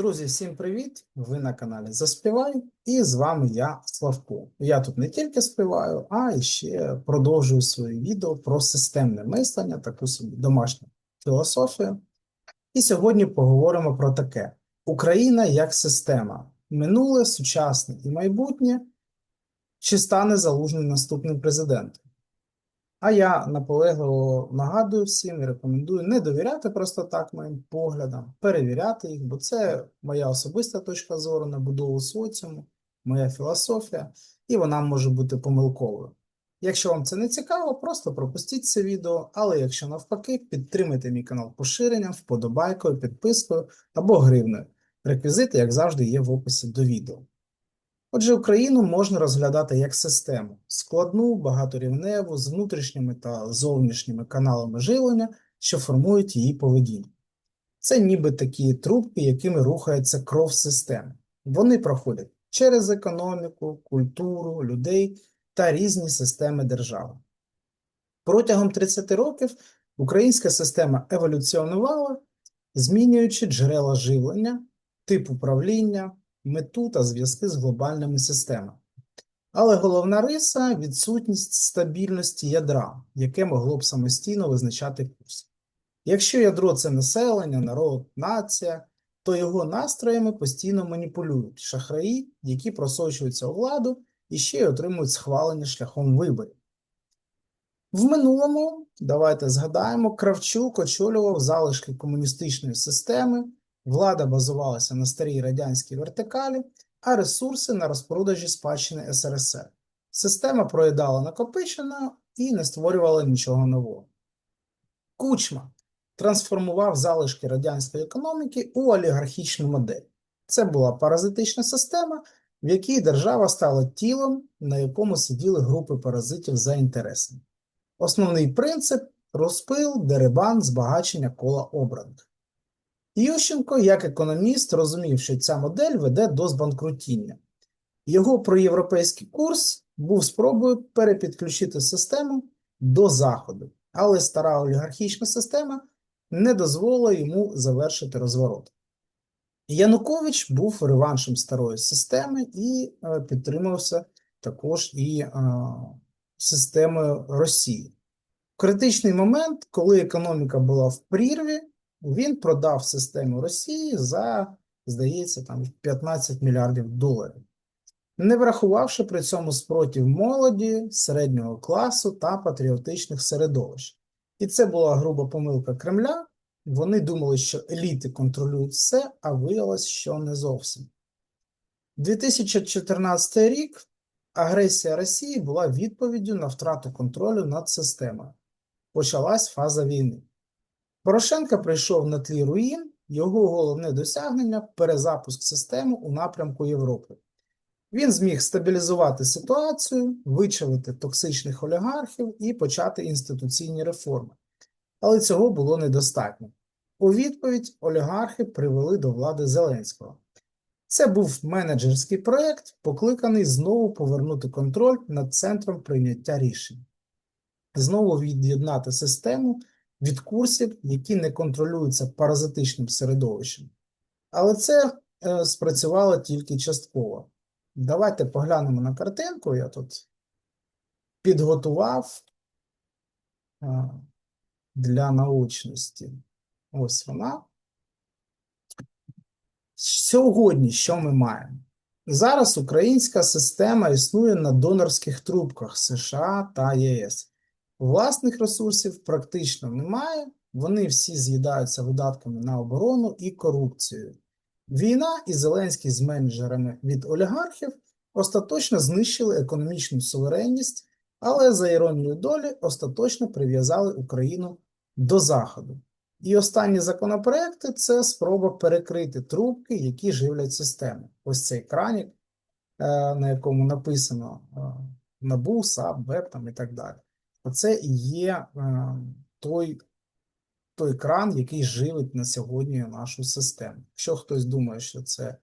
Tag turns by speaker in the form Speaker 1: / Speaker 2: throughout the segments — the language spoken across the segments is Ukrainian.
Speaker 1: Друзі, всім привіт! Ви на каналі Заспівай, і з вами я, Славко. Я тут не тільки співаю, а і ще продовжую свої відео про системне мислення, таку собі домашню філософію. І сьогодні поговоримо про таке: Україна як система, минуле, сучасне і майбутнє, чи стане залужним наступним президентом. А я наполегливо нагадую всім і рекомендую не довіряти просто так моїм поглядам, перевіряти їх, бо це моя особиста точка зору на будову соціуму, моя філософія, і вона може бути помилковою. Якщо вам це не цікаво, просто пропустіть це відео, але якщо навпаки, підтримайте мій канал поширенням, вподобайкою, підпискою або гривною. Реквізити, як завжди, є в описі до відео. Отже, Україну можна розглядати як систему складну, багаторівневу, з внутрішніми та зовнішніми каналами живлення, що формують її поведінку. Це ніби такі трубки, якими рухається кров системи. Вони проходять через економіку, культуру, людей та різні системи держави. Протягом 30 років українська система еволюціонувала, змінюючи джерела живлення, тип управління мету та зв'язки з глобальними системами. Але головна риса відсутність стабільності ядра, яке могло б самостійно визначати курс. Якщо ядро це населення, народ, нація, то його настроями постійно маніпулюють шахраї, які просочуються у владу і ще й отримують схвалення шляхом виборів. В минулому, давайте згадаємо, Кравчук очолював залишки комуністичної системи, Влада базувалася на старій радянській вертикалі, а ресурси на розпродажі спадщини СРСР. Система проїдала накопичено і не створювала нічого нового. Кучма трансформував залишки радянської економіки у олігархічну модель. Це була паразитична система, в якій держава стала тілом, на якому сиділи групи паразитів за інтересами. Основний принцип розпил, дерибан, збагачення кола обраних. Ющенко, як економіст, розумів, що ця модель веде до збанкрутіння. Його проєвропейський курс був спробою перепідключити систему до Заходу, але стара олігархічна система не дозволила йому завершити розворот. Янукович був реваншем старої системи і е, підтримувався також і е, системою Росії. Критичний момент, коли економіка була в прірві, він продав систему Росії за, здається, там 15 мільярдів доларів, не врахувавши при цьому спротив молоді, середнього класу та патріотичних середовищ. І це була груба помилка Кремля. Вони думали, що еліти контролюють все, а виявилось, що не зовсім. 2014 рік агресія Росії була відповіддю на втрату контролю над системою. Почалась фаза війни. Порошенка прийшов на тлі руїн, його головне досягнення перезапуск системи у напрямку Європи. Він зміг стабілізувати ситуацію, вичавити токсичних олігархів і почати інституційні реформи. Але цього було недостатньо. У відповідь олігархи привели до влади Зеленського. Це був менеджерський проєкт, покликаний знову повернути контроль над центром прийняття рішень, знову від'єднати систему від курсів, які не контролюються паразитичним середовищем. Але це е, спрацювало тільки частково. Давайте поглянемо на картинку. Я тут підготував е, для научності. Ось вона. Сьогодні що ми маємо? Зараз українська система існує на донорських трубках США та ЄС. Власних ресурсів практично немає, вони всі з'їдаються видатками на оборону і корупцією. Війна і Зеленський з менеджерами від олігархів остаточно знищили економічну суверенність, але за іронією долі остаточно прив'язали Україну до Заходу. І останні законопроекти це спроба перекрити трубки, які живлять систему. Ось цей кранік, е, на якому написано е, НАБУ, САП, БЕП там і так далі. Оце і є е, той той кран, який живить на сьогодні нашу систему. Якщо хтось думає, що це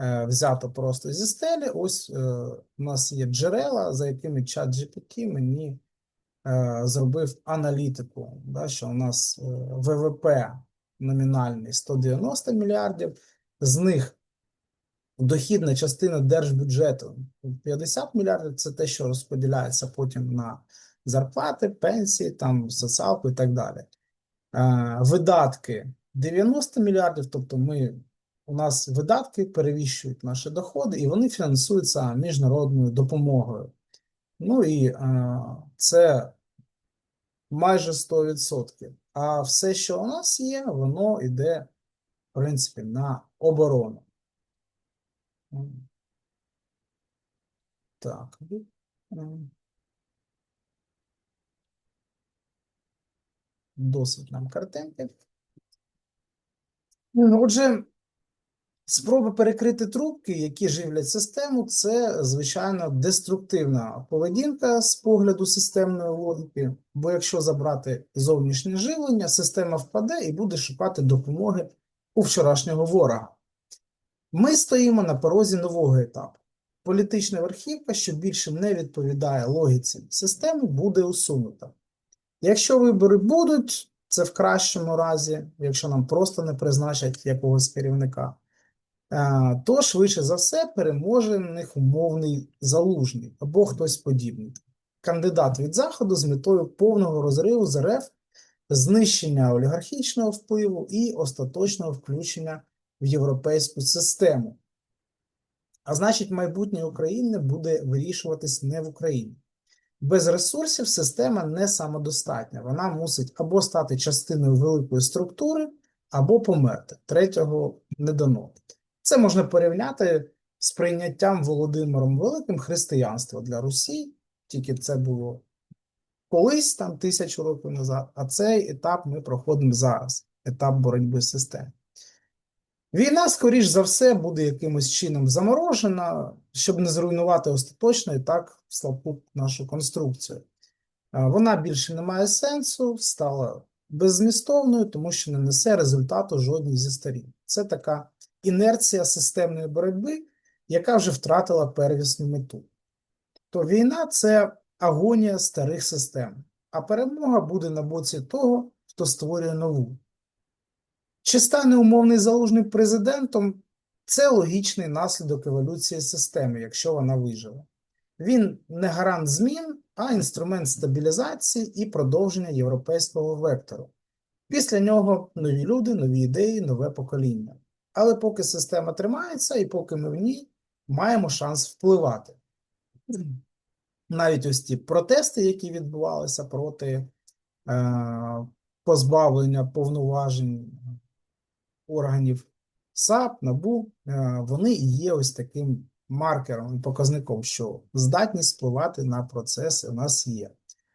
Speaker 1: е, взято просто зі стелі, ось е, у нас є джерела, за якими чат GPT мені зробив аналітику, да, що у нас ВВП номінальний 190 мільярдів, з них дохідна частина держбюджету 50 мільярдів це те, що розподіляється потім на зарплати, пенсії, там, соціалку і так далі. Е, Видатки 90 мільярдів, тобто ми, у нас видатки перевіщують наші доходи, і вони фінансуються міжнародною допомогою. Ну і е, це майже 100%. А все, що у нас є, воно йде, в принципі, на оборону. Так. Досить нам картинки. Отже, спроба перекрити трубки, які живлять систему, це, звичайно, деструктивна поведінка з погляду системної логіки. Бо якщо забрати зовнішнє живлення, система впаде і буде шукати допомоги у вчорашнього ворога. Ми стоїмо на порозі нового етапу. Політична верхівка, що більше не відповідає логіці системи, буде усунута. Якщо вибори будуть, це в кращому разі, якщо нам просто не призначать якогось керівника, е, то швидше за все переможе на них умовний залужний або хтось подібний. Кандидат від Заходу з метою повного розриву з РФ, знищення олігархічного впливу і остаточного включення в європейську систему. А значить, майбутнє України буде вирішуватись не в Україні. Без ресурсів система не самодостатня. Вона мусить або стати частиною великої структури, або померти. Третього не дано. Це можна порівняти з прийняттям Володимиром Великим християнства для Русі, тільки це було колись, там тисячу років назад, а цей етап ми проходимо зараз етап боротьби з системою. Війна, скоріш за все, буде якимось чином заморожена, щоб не зруйнувати остаточно і так слабку нашу конструкцію. Вона більше не має сенсу, стала беззмістовною, тому що не несе результату жодній зі сторін. Це така інерція системної боротьби, яка вже втратила первісну мету. То війна це агонія старих систем, а перемога буде на боці того, хто створює нову. Чи стане умовний залужний президентом? Це логічний наслідок еволюції системи, якщо вона виживе. Він не гарант змін, а інструмент стабілізації і продовження європейського вектору. Після нього нові люди, нові ідеї, нове покоління. Але поки система тримається і поки ми в ній маємо шанс впливати. Навіть ось ті протести, які відбувалися проти е, позбавлення повноважень органів САП, НАБУ, е, вони і є ось таким маркером і показником, що здатність впливати на процеси у нас є.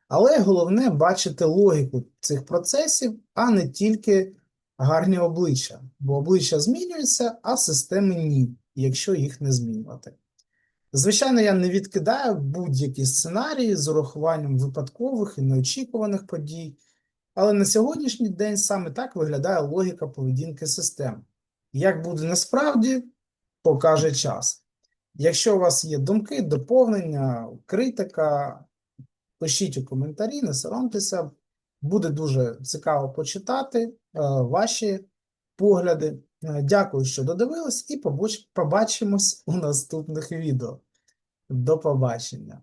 Speaker 1: Але головне бачити логіку цих процесів, а не тільки гарні обличчя. Бо обличчя змінюються, а системи ні, якщо їх не змінювати. Звичайно, я не відкидаю будь-які сценарії з урахуванням випадкових і неочікуваних подій. Але на сьогоднішній день саме так виглядає логіка поведінки систем. Як буде насправді, покаже час. Якщо у вас є думки, доповнення, критика, пишіть у коментарі, не соромтеся. Буде дуже цікаво почитати е, ваші погляди. Е, Дякую, що додивились, і побач- побачимось у наступних відео. До побачення!